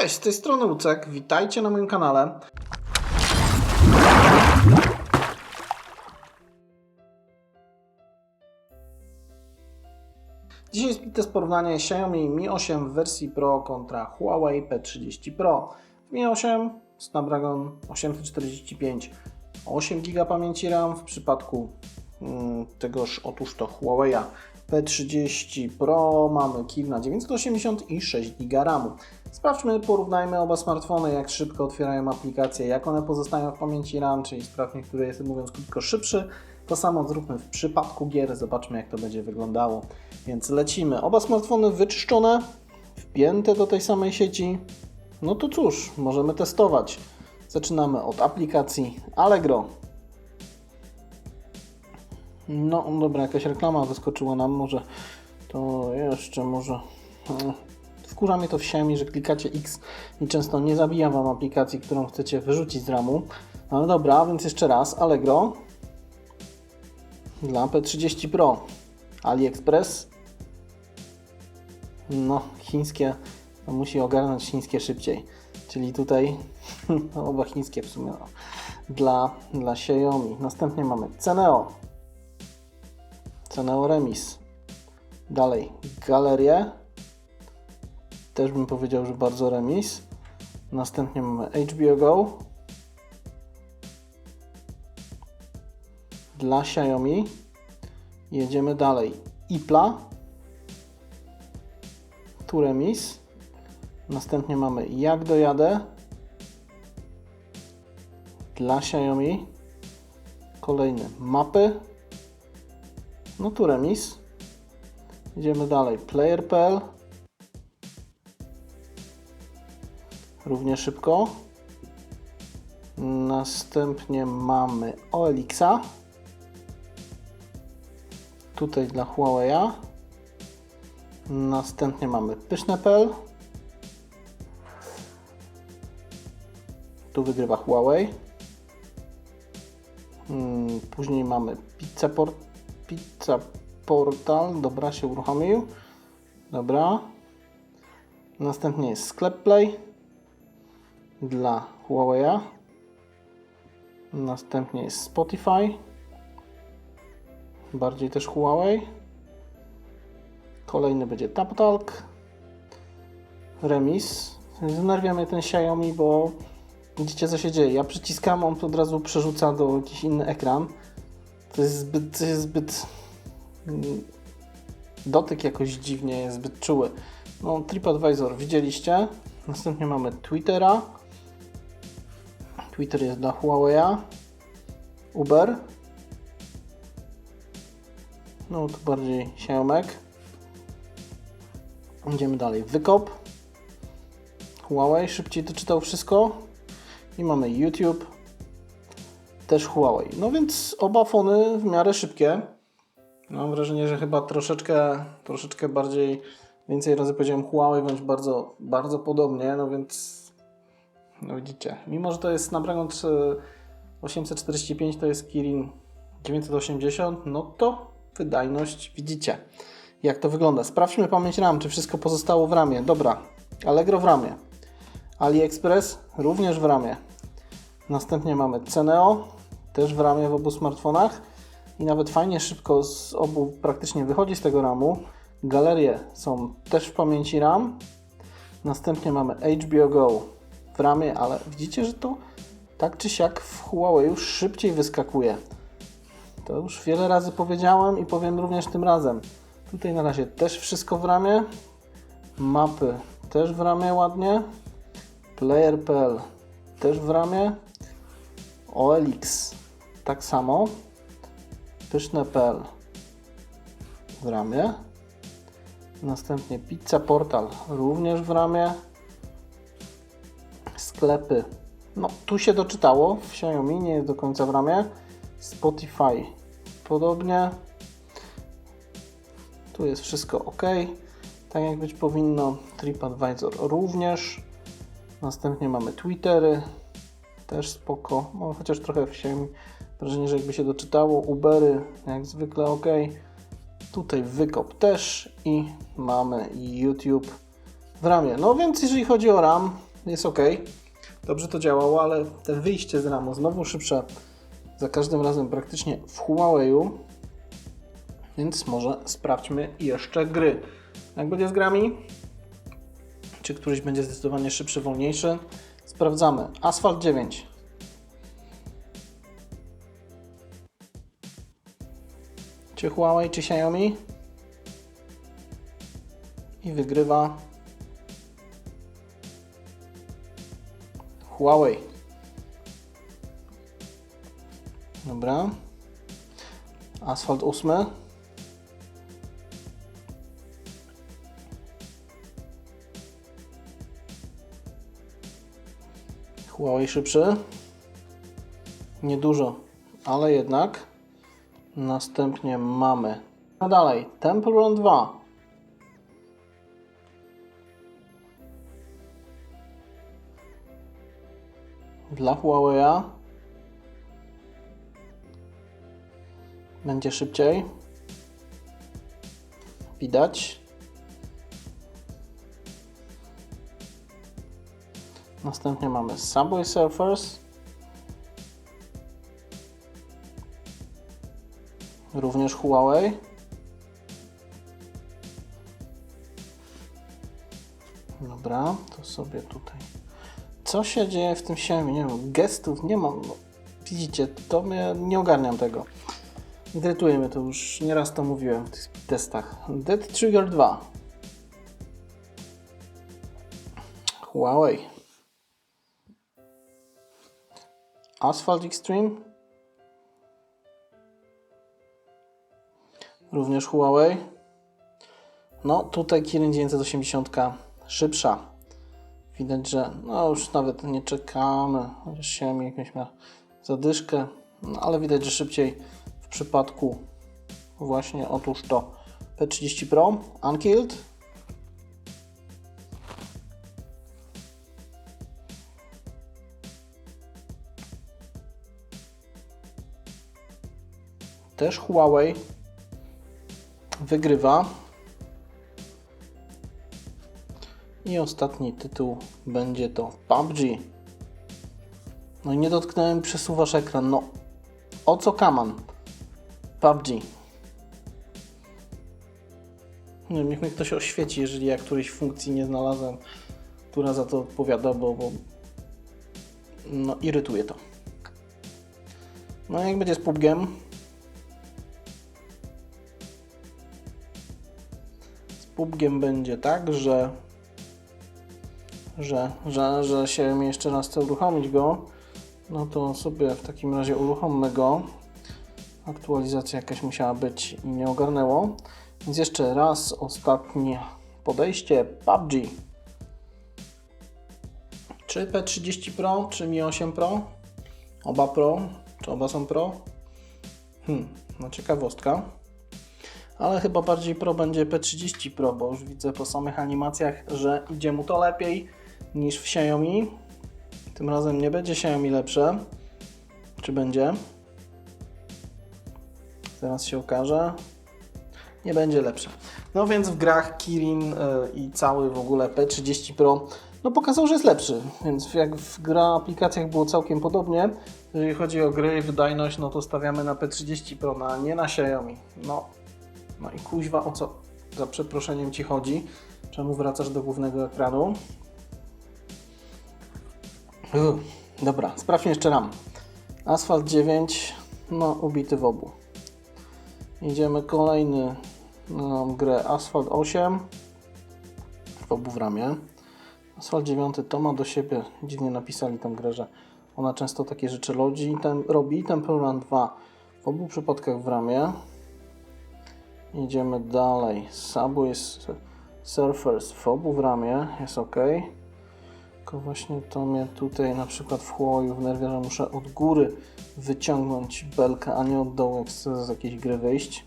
Cześć, z tej strony Lucek, witajcie na moim kanale. Dzisiaj jest test porównania Xiaomi Mi 8 w wersji Pro kontra Huawei P30 Pro. W Mi 8 Snapdragon 845 8 GB pamięci RAM, w przypadku mm, tegoż otóż to Huawei'a P30 Pro mamy kil na 980 i 6 GB RAMu. Sprawdźmy, porównajmy oba smartfony, jak szybko otwierają aplikacje, jak one pozostają w pamięci RAM, czyli sprawdźmy, który jest, mówiąc krótko, szybszy. To samo zróbmy w przypadku gier, zobaczmy jak to będzie wyglądało. Więc lecimy. Oba smartfony wyczyszczone, wpięte do tej samej sieci. No to cóż, możemy testować. Zaczynamy od aplikacji Allegro. No dobra, jakaś reklama wyskoczyła nam, może to jeszcze może... Wkurza mnie to w Xiaomi, że klikacie X i często nie zabija Wam aplikacji, którą chcecie wyrzucić z ramu. No dobra, więc jeszcze raz, Allegro. Dla P30 Pro, AliExpress, no chińskie, to musi ogarnąć chińskie szybciej, czyli tutaj no, oba chińskie w sumie no, dla, dla Xiaomi. Następnie mamy Ceneo, Ceneo Remis, dalej Galerię, też bym powiedział, że bardzo remis. Następnie mamy HBO Go dla Xiaomi. Jedziemy dalej. Ipla. Tu remis. Następnie mamy Jak dojadę dla Xiaomi. Kolejny mapy. No tu remis. Idziemy dalej. Player.pl równie szybko. Następnie mamy OLX-a. Tutaj dla Huawei'a. Następnie mamy pyszne.pl. Tu wygrywa Huawei. Mm, Później mamy Pizza, Port Pizza Portal. Dobra, się uruchomił. Dobra. Następnie jest sklep Play dla Huawei'a. Następnie jest Spotify. Bardziej też Huawei. Kolejny będzie TapTalk. Remis. Zdenerwia mnie ten Xiaomi, bo widzicie co się dzieje. Ja przyciskam, on od razu przerzuca do jakiś inny ekran. To jest zbyt, to jest zbyt mm, dotyk jakoś dziwnie jest zbyt czuły. No, TripAdvisor widzieliście. Następnie mamy Twittera. Twitter jest dla Huawei'a. Uber. No tu bardziej Xiaomek. Idziemy dalej. Wykop. Huawei szybciej doczytał wszystko. I mamy YouTube. Też Huawei. No więc oba fony w miarę szybkie. Mam wrażenie, że chyba troszeczkę, troszeczkę bardziej, więcej razy powiedziałem Huawei, bądź bardzo, bardzo podobnie, no więc no widzicie, mimo że to jest Snapdragon 845, to jest Kirin 980, no to wydajność widzicie. Jak to wygląda? Sprawdźmy pamięć RAM, czy wszystko pozostało w ramie. Dobra, Allegro w ramie. AliExpress również w ramie. Następnie mamy Ceneo, też w ramie w obu smartfonach. I nawet fajnie szybko z obu praktycznie wychodzi z tego ramu. Galerie są też w pamięci RAM. Następnie mamy HBO Go w ramie, ale widzicie, że to tak czy siak w Huawei już szybciej wyskakuje. To już wiele razy powiedziałem i powiem również tym razem. Tutaj na razie też wszystko w ramie. Mapy też w ramie ładnie. Player.pl też w ramie. OLX tak samo. Pyszne.pl w ramie. Następnie Pizza Portal również w ramie sklepy. No, tu się doczytało. W Xiaomi nie jest do końca w ramie. Spotify podobnie. Tu jest wszystko ok. Tak jak być powinno. TripAdvisor również. Następnie mamy Twittery. Też spoko. No, chociaż trochę w Xiaomi wrażenie, że jakby się doczytało. Ubery jak zwykle ok. Tutaj wykop też i mamy YouTube w ramie. No więc jeżeli chodzi o RAM, jest ok. Dobrze to działało, ale te wyjście z ramu znowu szybsze za każdym razem praktycznie w Huawei'u. Więc może sprawdźmy jeszcze gry. Jak będzie z grami? Czy któryś będzie zdecydowanie szybszy, wolniejszy? Sprawdzamy. Asphalt 9. Czy Huawei, czy Xiaomi? I wygrywa Huawei. Dobra. Asfalt 8. Huawei szybszy. Niedużo, ale jednak. Następnie mamy. No dalej, Temple Run 2. Dla Huawei'a będzie szybciej. Widać. Następnie mamy Subway Surfers. Również Huawei. Dobra, to sobie tutaj. Co się dzieje w tym Xiaomi? Nie wiem, gestów nie mam. No, widzicie, to mnie, nie ogarniam tego. Irytuje mnie to już, nieraz to mówiłem w tych testach. Dead Trigger 2. Huawei. Asphalt Extreme. Również Huawei. No tutaj Kirin 980 szybsza. Widać, że no już nawet nie czekamy, chociaż Xiaomi jakąś ma zadyszkę, no ale widać, że szybciej w przypadku właśnie otóż to P30 Pro Unkilled. Też Huawei wygrywa. I ostatni tytuł będzie to PUBG. No i nie dotknąłem, przesuwasz ekran. No, o co kaman? PUBG. Nie wiem, niech mnie ktoś oświeci, jeżeli ja którejś funkcji nie znalazłem, która za to odpowiada, bo, bo no, irytuje to. No jak będzie z PUBGiem? Z PUBGiem będzie tak, że że, że, że się jeszcze raz chce uruchomić go, no to sobie w takim razie uruchommy go. Aktualizacja jakaś musiała być i nie ogarnęło. Więc jeszcze raz ostatnie podejście PUBG. Czy P30 Pro, czy Mi 8 Pro? Oba Pro, czy oba są Pro? Hmm, no ciekawostka. Ale chyba bardziej Pro będzie P30 Pro, bo już widzę po samych animacjach, że idzie mu to lepiej niż w Xiaomi. Tym razem nie będzie Xiaomi lepsze. Czy będzie? Zaraz się okaże. Nie będzie lepsze. No więc w grach Kirin yy, i cały w ogóle P30 Pro no pokazał, że jest lepszy. Więc jak w gra aplikacjach było całkiem podobnie, jeżeli chodzi o gry i wydajność, no to stawiamy na P30 Pro, na, nie na Xiaomi. No, no i kuźwa, o co za przeproszeniem Ci chodzi? Czemu wracasz do głównego ekranu? Uff, dobra, sprawdźmy jeszcze RAM. Asfalt 9, no ubity w obu. Idziemy kolejny no, grę Asfalt 8 w obu w ramie. Asfalt 9 to ma do siebie, dziwnie napisali tam grę, że ona często takie rzeczy rodzi, ten, robi. Temple Run 2 w obu przypadkach w ramię. Idziemy dalej. Subway Surfers w obu w ramię, jest ok. Tylko właśnie to mnie tutaj na przykład w Huawei wnerwia, że muszę od góry wyciągnąć belkę, a nie od dołu, jak z jakiejś gry wyjść.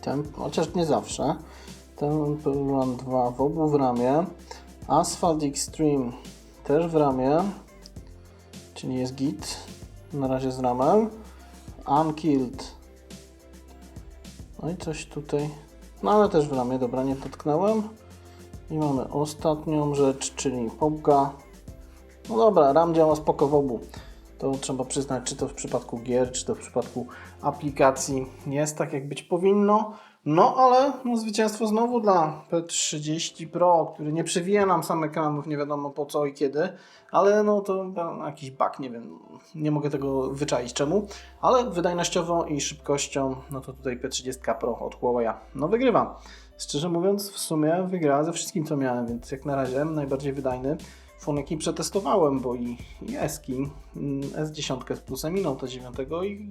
Temp, chociaż nie zawsze. Temple Run 2 w obu w ramię. Asphalt Extreme też w ramię, czyli jest git. Na razie z ramem. Unkilled. No i coś tutaj. No ale też w ramię, dobra, nie dotknąłem. I mamy ostatnią rzecz, czyli popka. No dobra, RAM działa spoko w obu. To trzeba przyznać, czy to w przypadku gier, czy to w przypadku aplikacji jest tak, jak być powinno. No ale no, zwycięstwo znowu dla P30 Pro, który nie przewija nam sam ekranów, nie wiadomo po co i kiedy, ale no to jakiś bug, nie wiem, nie mogę tego wyczaić czemu, ale wydajnościowo i szybkością, no to tutaj P30 Pro od Huawei, no wygrywa. Szczerze mówiąc, w sumie wygrała ze wszystkim, co miałem, więc jak na razie najbardziej wydajny fon, jaki przetestowałem, bo i, i Eski, mm, S10 z plusem i Note 9 i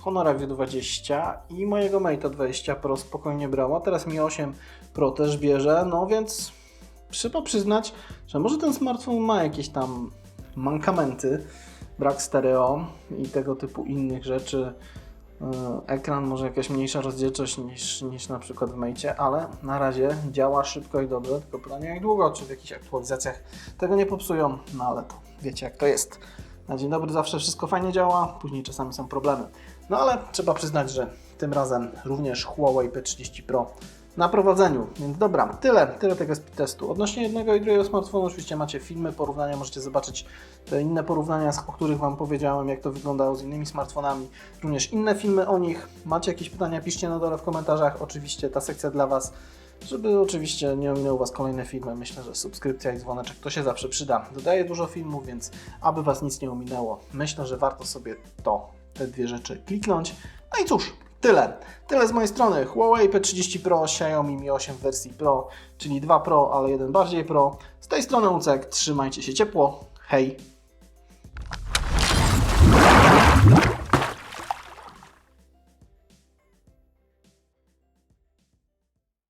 Honora V20 i mojego Mate'a 20 Pro spokojnie brała. Teraz Mi 8 Pro też bierze, no więc trzeba przyznać, że może ten smartfon ma jakieś tam mankamenty, brak stereo i tego typu innych rzeczy. Yy, Ekran może jakaś mniejsza rozdzielczość niż, niż na przykład w Mate, ale na razie działa szybko i dobrze, tylko pytanie jak długo, czy w jakichś aktualizacjach tego nie popsują, no ale to wiecie jak to jest. Na dzień dobry zawsze wszystko fajnie działa, później czasami są problemy. No ale trzeba przyznać, że tym razem również Huawei P30 Pro na prowadzeniu. Więc dobra, tyle, tyle tego speed testu. Odnośnie jednego i drugiego smartfonu oczywiście macie filmy, porównania, możecie zobaczyć te inne porównania, o których Wam powiedziałem, jak to wyglądało z innymi smartfonami, również inne filmy o nich. Macie jakieś pytania, piszcie na dole w komentarzach. Oczywiście ta sekcja dla Was, żeby oczywiście nie ominęły Was kolejne filmy. Myślę, że subskrypcja i dzwoneczek to się zawsze przyda. Dodaję dużo filmów, więc aby Was nic nie ominęło, myślę, że warto sobie to, te dwie rzeczy kliknąć. No i cóż, Tyle. Tyle z mojej strony. Huawei P30 Pro, Xiaomi Mi 8 w wersji Pro, czyli 2 Pro, ale jeden bardziej Pro. Z tej strony Ucek, trzymajcie się ciepło. Hej!